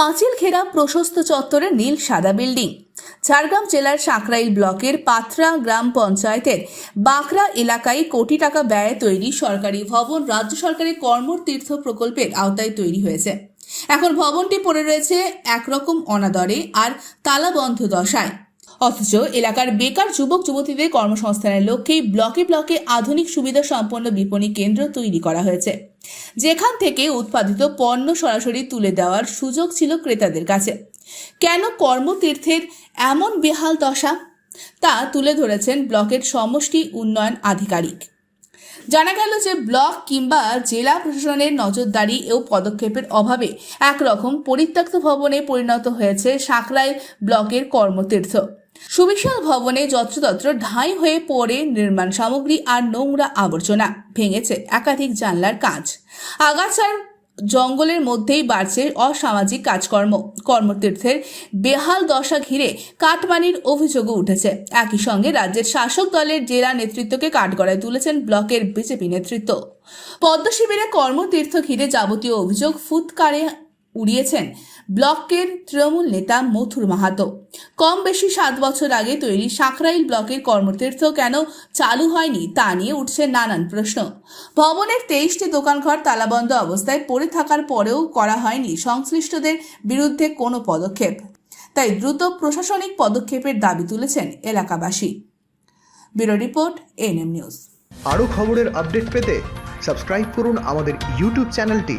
পাঁচিল ঘেরা প্রশস্ত চত্বরে নীল সাদা বিল্ডিং। ঝাড়গ্রাম জেলার সাঁকরাইল ব্লকের পাথরা গ্রাম পঞ্চায়েতের বাঁকড়া এলাকায় কোটি টাকা ব্যয়ে তৈরি সরকারি ভবন রাজ্য সরকারের কর্মতীর্থ প্রকল্পের আওতায় তৈরি হয়েছে। এখন ভবনটি পড়ে রয়েছে একরকম অনাদরে আর তালাবন্ধ দশায়। অথচ এলাকার বেকার যুবক, যুবতীদের কর্মসংস্থানের লক্ষ্যেই ব্লকে ব্লকে আধুনিক সুবিধা সম্পন্ন বিপণী কেন্দ্র তৈরি করা হয়েছে। যেখান থেকে উৎপাদিত পণ্য সরাসরি তুলে দেওয়ার সুযোগ ছিল ক্রেতাদের কাছে। কেন কর্মতীর্থের এমন বেহাল দশা? তা তুলে ধরেছেন ব্লকের সমষ্টি উন্নয়ন আধিকারিক। জানা গেল যে ব্লক কিংবা জেলা প্রশাসনের নজরদারি ও পদক্ষেপের অভাবে একরকম পরিত্যক্ত ভবনে পরিণত হয়েছে সাঁকরাইল ব্লকের কর্মতীর্থ। সুবিশাল ভবনে যত্রতত্র ঢাই হয়ে পড়ে নির্মাণ সামগ্রী আর নোংরা আবর্জনা ভেঙেছে একাধিক জানলার কাঁচ। আগাছার জঙ্গলের মধ্যেই বাড়ছে অসামাজিক কাজকর্ম। কর্মতীর্থের বেহাল দশা ঘিরে কাটমানির অভিযোগও উঠেছে। একই সঙ্গে রাজ্যের শাসক দলের জেলা নেতৃত্বকে কাঠগড়ায় তুলেছেন ব্লকের বিজেপি নেতৃত্ব। পদ্ম শিবিরে কর্মতীর্থ ঘিরে যাবতীয় অভিযোগ ফুৎকারে উড়িয়েছেন ব্লকের তৃণমূল নেতা মথুর মাহাতো। কম বেশি সাত বছর আগে তৈরি সাকরাইল ব্লকের কর্মতীর্থ কেন চালু হয়নি তা নিয়ে উঠছে নানান প্রশ্ন। ভবনের তেইশটি দোকানঘর তালাবন্ধ অবস্থায় পড়ে থাকার পরেও করা হয়নি সংশ্লিষ্টদের বিরুদ্ধে কোনো পদক্ষেপ। তাই দ্রুত প্রশাসনিক পদক্ষেপের দাবি তুলেছেন এলাকাবাসী। Bureau report NM news. আরও খবরের আপডেট পেতে সাবস্ক্রাইব করুন আমাদের ইউটিউব চ্যানেলটি।